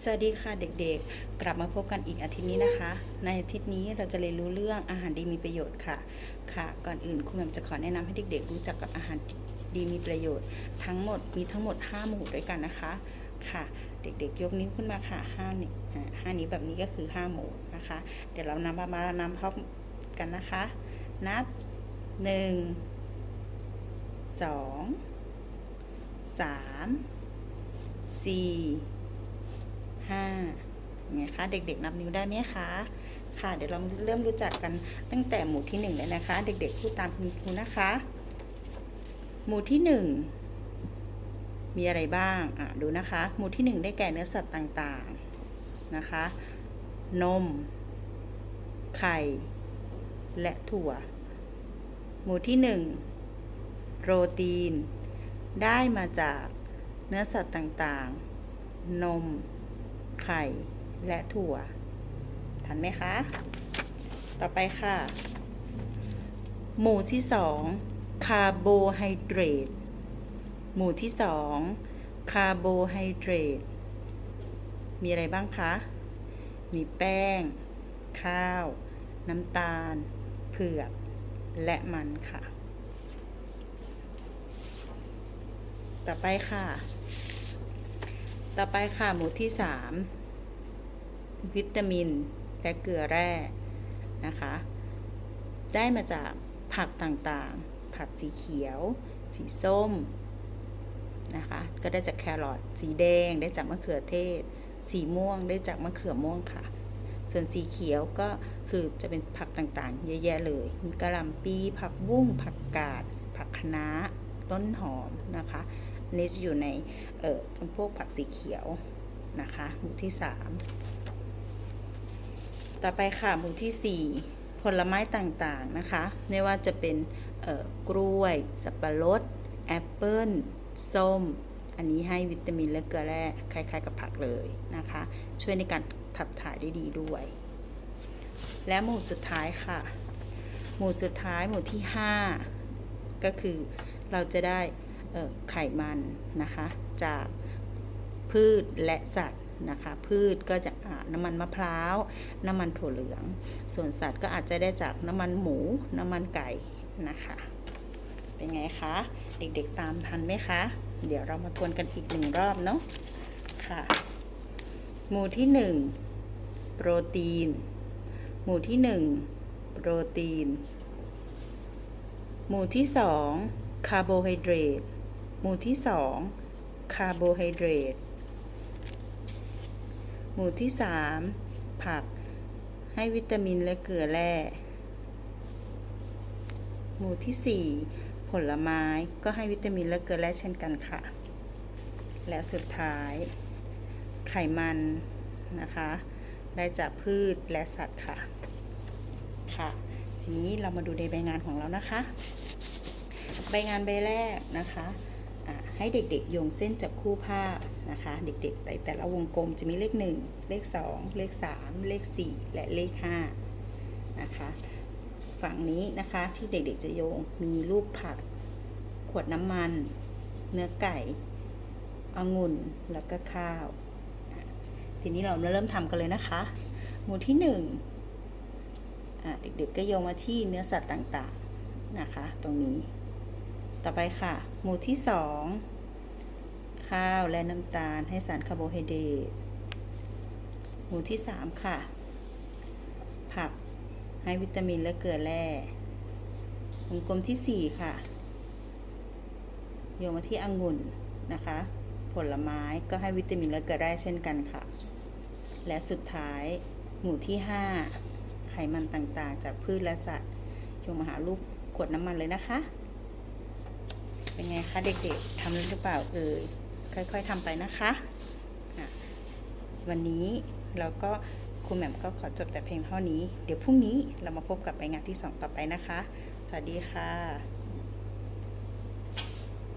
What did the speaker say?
สวัสดีค่ะเด็กๆ กลับมาพบกันอีกอาทิตย์นี้นะคะ ในอาทิตย์นี้เราจะเรียนรู้เรื่องอาหารดีมีประโยชน์ค่ะ ค่ะ ก่อนอื่นคุณแหม่มจะขอแนะนำให้เด็กๆ รู้จักกับอาหารดีมีประโยชน์ ทั้งหมดมีทั้งหมด 5 หมู่ด้วยกันนะคะ ค่ะ เด็กๆ ยกนิ้วขึ้นมาค่ะ5นิ้วอ่ห้านิ้วแบบนี้ก็คือ 5 หมู่นะคะ เดี๋ยวเรานำมามานํพร้อมกันนะคะ นับ 1 2 3 4 ห้าไงคะเด็กๆนับนิ้วได้ไหมคะค่ะ เดี๋ยวเราเริ่มรู้จักกันตั้งแต่หมู่ที่หนึ่งเลยนะคะ เด็กๆพูดตามคุณครูนะคะ หมู่ที่หนึ่งมีอะไรบ้างอะดูนะคะ หมู่ที่หนึ่งได้แก่เนื้อสัตว์ต่างๆนะคะ นม ไข่ และถั่ว หมู่ที่หนึ่งโปรตีน ได้มาจากเนื้อสัตว์ต่างๆ นม ไข่และถั่ว ทันไหมคะ ต่อไปค่ะ หมู่ที่สองคาร์โบไฮเดรต หมู่ที่สองคาร์โบไฮเดรต มีอะไรบ้างคะ มีแป้ง ข้าว น้ำตาล เผือก และมันค่ะ ต่อไปค่ะ ต่อไปค่ะหมู่ที่ 3 วิตามิน และเกลือแร่นะคะ ได้มาจากผักต่างๆ ผักสีเขียว สีส้มนะคะ ก็ได้จากแครอทสีแดงได้จากมะเขือเทศ สีม่วงได้จากมะเขือม่วงค่ะ ส่วนสีเขียวก็คือจะเป็นผักต่างๆ เยอะแยะเลย มีกระหล่ำปีผักบุ้งผักกาด ผักคะน้าต้นหอมนะคะ นนี้จะอยู่ในเอ่อจำพวกผักสีเขียวนะคะหมู่ที่ 3 ต่อไปค่ะหมู่ที่ 4 ผลไม้ต่างๆนะคะ ไม่ว่าจะเป็นเอ่อกล้วย สับปะรด แอปเปิ้ล ส้ม อันนี้ให้วิตามินและเกลือแร่คล้าย ๆ กับผักเลยนะคะ ช่วยในการขับถ่ายได้ดีด้วย และหมู่สุดท้ายค่ะ หมู่สุดท้ายหมู่ที่ 5 ก็คือเราจะได้ ไขมันนะคะ จากพืชและสัตว์นะคะ พืชก็จะน้ำมันมะพร้าว น้ำมันถั่วเหลือง ส่วนสัตว์ก็อาจจะได้จากน้ำมันหมู น้ำมันไก่นะคะ เป็นไงคะ เด็กๆตามทันไหมคะ เดี๋ยวเรามาทวนกันอีกหนึ่งรอบเนาะค่ะ หมู่ที่หนึ่งโปรตีน หมู่ที่หนึ่งโปรตีน หมู่ที่สองคาร์โบไฮเดรต หมู่ที่สองคาร์โบไฮเดรต หมู่ที่สามผัก ให้วิตามินและเกลือแร่ หมู่ที่สี่ผลไม้ก็ให้วิตามินและเกลือแร่เช่นกันค่ะ และสุดท้าย ไขมันนะคะ ได้จากพืชและสัตว์ค่ะ ค่ะ ทีนี้เรามาดูในใบงานของเรานะคะ ใบงานใบแรกนะคะ ให้เด็กๆโยงเส้นจับคู่ภาพนะคะ เด็กๆแต่แต่ละวงกลมจะมีเลข 1 เลข 2 เลข 3 เลข 4 และเลข5นะคะฝั่งนี้นะคะที่เด็กๆจะโยงมีรูปผัก ขวดน้ำมัน เนื้อไก่องุ่นแล้วก็ข้าว ทีนี้เราเริ่มทำกันเลยนะคะ หมู่ที่หนึ่งอะเด็กๆก็โยงมาที่เนื้อสัตว์ต่างๆนะคะ ตรงนี้ ต่อไปค่ะ หมู่ที่สองข้าวและน้ำตาลให้สารคาร์โบไฮเดรตหมู่ที่สามค่ะ ผักให้วิตามินและเกลือแร่วงกลมที่สี่ค่ะโยงมาที่องุ่นนะคะ ผลไม้ก็ให้วิตามินและเกลือแร่เช่นกันค่ะ และสุดท้ายหมู่ที่ 5 ไขมันต่างๆ จากพืชและสัตว์โยงมาหารูปขวดน้ำมันเลยนะคะ เป็นไงคะเด็กๆทำได้หรือเปล่าเอ่ยค่อยๆทำไปนะคะะวันนี้เราก็ครูแหม่มก็ขอจบแต่เพียงเท่านี้ เดี๋ยวพรุ่งนี้เรามาพบกับรายงานที่ 2 ต่อไปนะคะ สวัสดีค่ะ